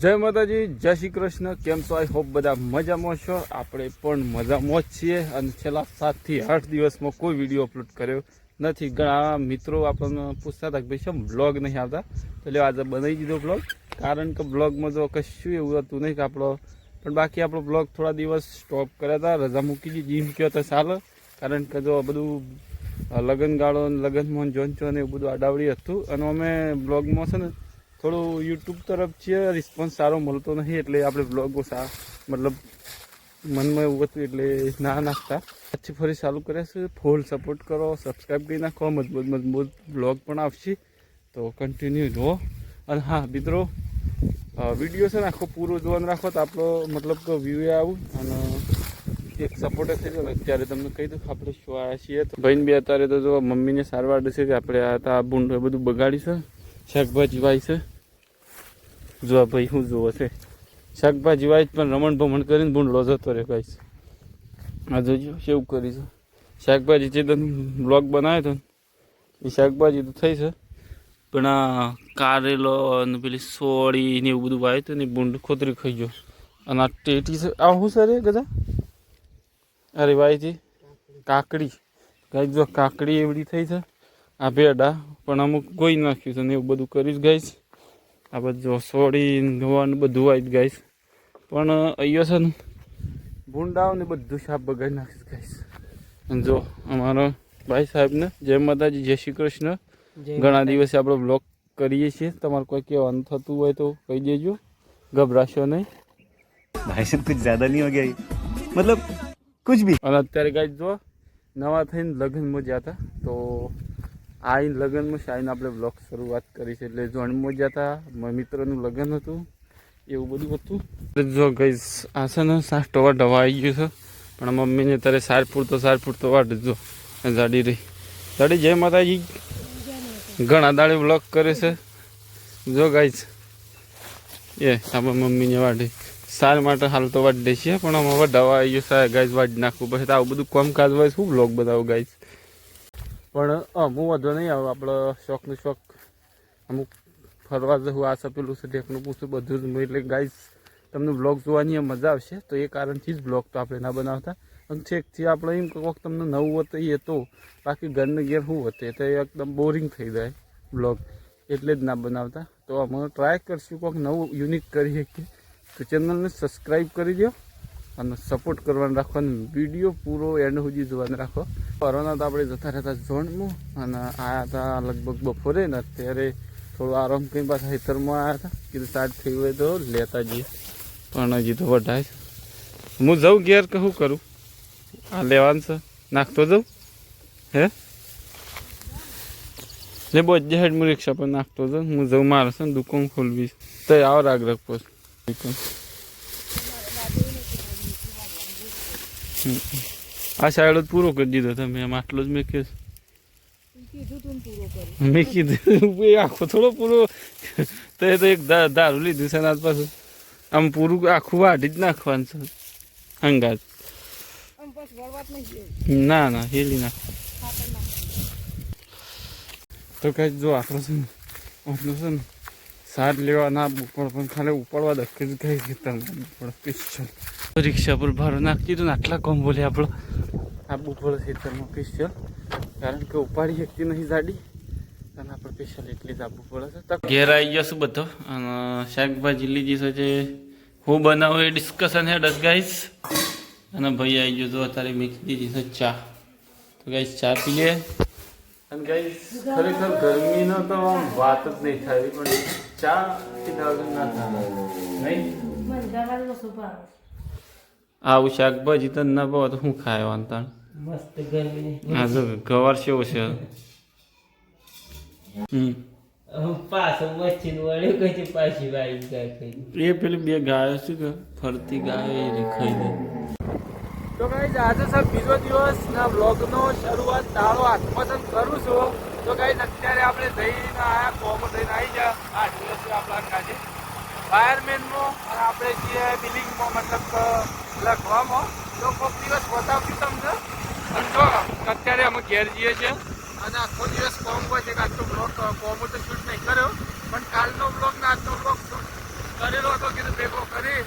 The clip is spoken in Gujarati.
જય માતાજી, જય શ્રી કૃષ્ણ. કેમ છો? આઈ હોપ બધા મજામાં છો. આપણે પણ મજામાં જ છીએ અને છેલ્લા સાતથી આઠ દિવસમાં કોઈ વીડિયો અપલોડ કર્યો નથી. ઘણા મિત્રો આપણને પૂછતા હતા કે ભાઈ શું બ્લોગ નહીં આવતા? લ્યો, આજે બનાવી દીધો બ્લોગ કારણ કે બ્લોગમાં તો કશું એવું હતું નહીં કે આપણો, પણ બાકી આપણો બ્લોગ થોડા દિવસ સ્ટોપ કર્યા હતા. રજા મૂકી દીધી. જીમ કયો તો ચાલે. કારણ કે જો બધું લગન ગાળો લગનમાં જોન ચોન એવું બધું અડાવડી હતું. અને અમે બ્લોગમાં છે ને થોડું યુટ્યુબ તરફ છે રિસ્પોન્સ સારો મળતો નથી એટલે આપણે બ્લોગો સા મતલબ મનમાં એવું હતું એટલે ના નાખતા. પછી ફરી ચાલુ કર્યા છે ફૂલ સપોર્ટ કરો સબસ્ક્રાઈબ કરી નાખો, મજબૂત મજબૂત બ્લોગ પણ આવશે. તો કન્ટિન્યુ જુઓ અને હા, મિત્રો વીડિયો છે ને આખો પૂરો જોવાનું રાખો તો આપણો મતલબ કે વ્યૂ આવું. અને એક સપોર્ટ થઈ જાય અત્યારે તમને કહી દઉં આપણે શું આવ્યા છીએ. તો ભાઈને બી અત્યારે તો જો મમ્મીને સારવાર છે કે આપણે આ તો આ બુંડ બધું બગાડી શાકભાજી વાય છે. જો આ ભાઈ શું જોવો છે. શાકભાજી વાય પણ રમણ ભમણ કરીને ભૂંડલો જતો રહે ગાઈશ આ જોજો સેવ કરીશું શાકભાજી જે બ્લોગ બનાવ્યો હતો એ શાકભાજી તો થઈ છે. પણ આ કારેલો અને પેલી સોળી ને એવું બધું વાવ્યું હતું ને ભૂંડ ખોતરી ખાઈ ગયો. અને આ ટેટી છે, આ શું સર ગધા? અરે ભાઈજી કાકડી. ગાઈ જો કાકડી એવડી થઈ છે. આ ભેડા, પણ અમુક ગોઈ નાખ્યું છે ને એવું બધું કરીશ ગાઈશ આ બધું સોડી ધોવાનું બધું આવી જ ગાઈશ પણ અહીંયા છે ને ભૂંડાઓ ને બધું સાપ બગાડી નાખીશ ગાઈશ અને જો અમારો ભાઈ સાહેબને જય માતાજી જય શ્રી કૃષ્ણ. ઘણા દિવસે આપણે બ્લોગ કરીએ છીએ. તમારે કોઈ કહેવાનું થતું હોય તો કહી દેજો. ગભરાશો નહીં. ભાઈ સાહેબ કુછ જ્યાદા નહીં હો મતલબ કુછ ભી. અને અત્યારે ગાય જો નવા થઈને લગ્નમાં જ્યાં હતા તો આઈને લગ્નમાં આઈને આપણે બ્લોગ શરૂઆત કરી છે. એટલે જોણમાં ગયા હતા મિત્રનું લગ્ન હતું, એવું બધું હતું. જો ગઈ આ છે ને સાસ ટવા ઢવા આવી ગયું છે. પણ મમ્મીને તારે સાર પૂરતો સાર પૂરતો વાટ જો જાડી રહી. જાડી, જય માતાજી. ઘણા દાડે બ્લોગ કરે છે. જો ગાઈસ એ, આપણા મમ્મીને વાઢી. સાર માટે હાલ તો વાટ દે છે, પણ અમે દવા આવી ગયો સાર ગાઈસ વાટ નાખવું પછી આવું બધું કામકાજ હોય શું બ્લોગ બતાવું ગાઈસ પણ અમુક વધુ નહીં આવે આપણે શોખનું શોખ. અમુક ફરવા જવું, આ સપેલું છે ઢેકનું પૂછું, બધું જ. એટલે ગાઈસ, તમને બ્લોગ જોવાની મજા આવશે. તો એ કારણથી જ બ્લોગ તો આપણે ના બનાવતા. અને છેકથી આપણે એમ કહો તમને નવું હતું એ તો બાકી ઘરને ઘેર શું હતું તો એ એકદમ બોરિંગ થઈ જાય બ્લોગ એટલે જ ના બનાવતા. તો અમે ટ્રાય કરશું કોઈક નવું યુનિક કરી શકીએ તો ચેનલને સબસ્ક્રાઈબ કરી દો અને સપોર્ટ કરવાનું રાખો અને વીડિયો પૂરો એન્ડ સુધી જોવાનું રાખો. કોરોના તો આપણે જતા રહેતા ઝોનમાં અને આવ્યા હતા લગભગ બપોરે ને અત્યારે થોડો આરામ કરી પાછા ખેતરમાં આવ્યા હતા કીધું સ્ટાર્ટ થઈ હોય તો લેતા જઈએ. પણ હજી તો વઢાય. હું જાઉં ઘેર કે શું કરું? આ લેવાનું છે. નાખતો જાઉં? હે? લે બહુ જ હેડ હું રિક્ષા પર નાખતો જાઉં. હું જાઉં, મારે છે દુકાન ખોલવી. તો આવો રાગ રાગ દુકાન હમ. આ સાઈડ જ પૂરો કરી દીધો તમે એમ આટલો જ મેં કહ્યું મેં કીધું એ આખો થોડો પૂરો. તો એ તો એક દારૂ લીધું છે આજ પાછું. આમ પૂરું આખું વાઢી જ નાખવાનું છે. હંગાત. ના ના હેલી નાખ. તો કઈ જો આપણો છે ને આપણો છે ને સાર લેવા ના ઉપર પણ ખાલી ઉપાડવા જ ગઈ ખેતરમાં પડે પિસ્ટલ રિક્ષા પર ભારો નાખી તો ને આટલા કોમ બોલે આપણો આપવું પડે ખેતરમાં પિસ્ટલ કારણ કે ઉપાડી શકતી નહીં ગાડી. અને આપણે સ્પેશિયલ એટલી જ આપવું પડે છે. તો ઘેર આવી જશું બધો. અને શાકભાજી લીધી છે જે હું બનાવું એ ડિસ્કશન હે ડસ ગાઈસ અને ભાઈ આવી ગયો તો અત્યારે મીઠી દીધી છે ચા. તો ગાઈસ ચા પીએ. અને ગાઈસ ખરેખર ગરમીનો તો વાત જ નહીં થાય પણ ના આવું શાકભાજી તો ના ભાવ તો શું ખાય વાંધા મસ્ત ગરમી આ જો ગવાર કેવો છે. હમ. પાછો મચ્છી વળ્યો કઈ છે પાછી વાળી ગાય કઈ એ પેલી બે ગાયો છે કે ફરતી ગાયો એ ખાઈ દે તો ગાઈઝ આજે સાહેબ બીજો દિવસ ના બ્લોગનો શરૂઆત તાળો આત્મસન કરું છું. તો કઈ અત્યારે આપણે જઈને આયા કોમ થઈને આવી ગયા. આઠ દિવસ આપણા કાજે ફાયરમેનમાં અને આપણે છીએ બિલિંગમાં મતલબ લખવામાં. તો કોઈક દિવસ બતાવશું તમને અને જો, અત્યારે અમે ઘેર જઈએ છીએ. અને આખો દિવસ કોમ હોય છે કે આજનો બ્લોગ કોમ તો શૂટ નહીં કર્યો. પણ કાલનો બ્લોગ ને આજનો બ્લોગ કરેલો હતો કે ભેગો કરી